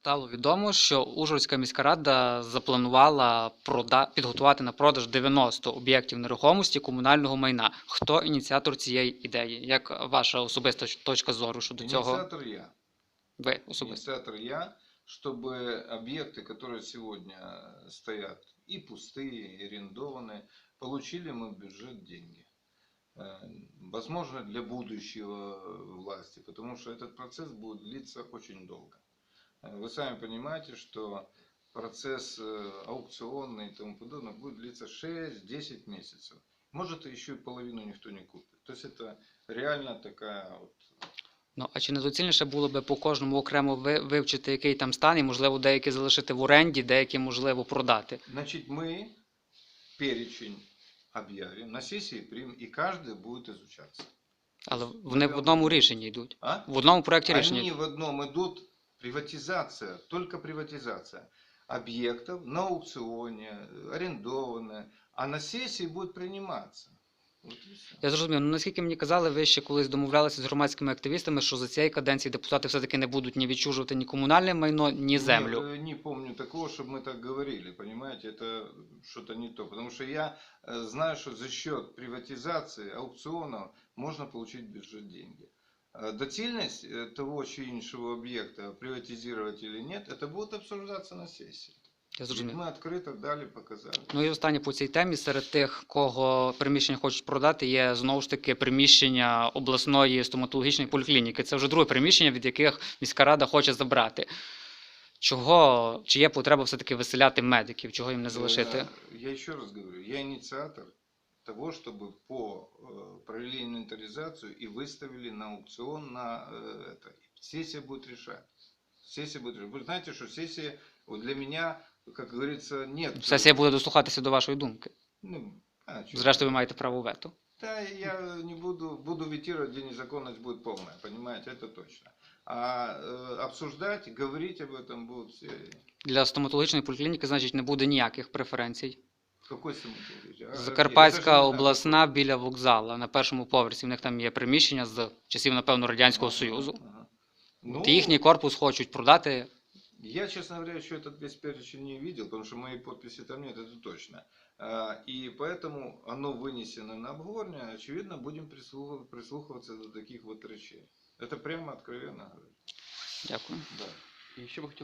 Стало відомо, що Ужгородська міська рада запланувала прода... підготувати на продаж 90 об'єктів нерухомості комунального майна. Хто ініціатор цієї ідеї? Як ваша особиста точка зору щодо цього? Инициатор я. Ви особисто? Инициатор я, чтобы объекты, которые сегодня стоят и пустые, и арендованные, получили мы в бюджет деньги. Э, Возможно, для будущего власти, потому что этот процесс будет длиться очень долго. Э, Вы сами понимаете, что процесс э, аукционный и тому подобное будет длиться 6-10 месяцев. Может, еще и половину никто не купит. То есть это реально такая вот Ну а чи не доцільніше було би по кожному окремо ви- вивчити, який там стан, і можливо деякі залишити в оренді, деякі можливо продати? Значит, мы перечень объявим, на сессии примем, и каждый будет изучаться. Але вони в одному рішенні йдуть. А? В одному проєкті Они рішення. в одном идут приватизация, только приватизация объектов на аукционе, арендованные, а на сессии будет приниматься. Вот и всё. Я зрозумів. Ну наскільки мені казали, ви ще колись домовлялися з громадськими активістами, що за цієї каденції депутати все-таки не будуть ні відчужувати ні комунальне майно, ні землю. Не, не помню такого, чтобы мы так говорили, понимаете, это что-то не то. Потому что я э, знаю, что за счет приватизации, аукционов можно получить в бюджет деньги. Э, Доцільність э, того чи іншого об'єкта приватизировать или нет, это будет обсуждаться на сессии. Я зрозумів. Мы открыто дали, показали. Ну і останнє по цій темі серед тих, кого приміщення хочуть продати, є знову ж таки приміщення обласної стоматологічної поліклініки. Це вже друге приміщення, від яких міська рада хоче забрати. Чого чи є потреба все-таки виселяти медиків? Чого їм не залишити? Э, Я еще раз говорю, я инициатор того, чтобы по э, провели инвентаризацию и выставили на аукцион на э, это. Сессия будет решать. Сессия будет решать. Вы знаете, что сессия вот для меня, как говорится, нет. Сесія буде дослухатися до вашої думки. Ну, а, чё? Зрештою, ви маєте право вето. Да, я не буду, буду ветировать, где незаконность будет полная, понимаете, это точно. А э, обсуждать, говорить об этом будут все. Для стоматологічної поліклініки, значить, не буде ніяких преференцій. Какой стоматологии? А, я даже Закарпатська не знаю, обласна біля вокзала на першому поверсі. В них там є приміщення з часів, напевно, Радянського Союзу. Ага. Ну, От їхній корпус хочуть продати. Я, честно говоря, еще этот весь перечень не видел, потому что моей подписи там нет, это точно. А, И поэтому оно вынесено на обговорение, очевидно, будем прислух- прислухиваться до таких вот речей. Это прямо откровенно говорю. Дякую. Да. І що ви хотіли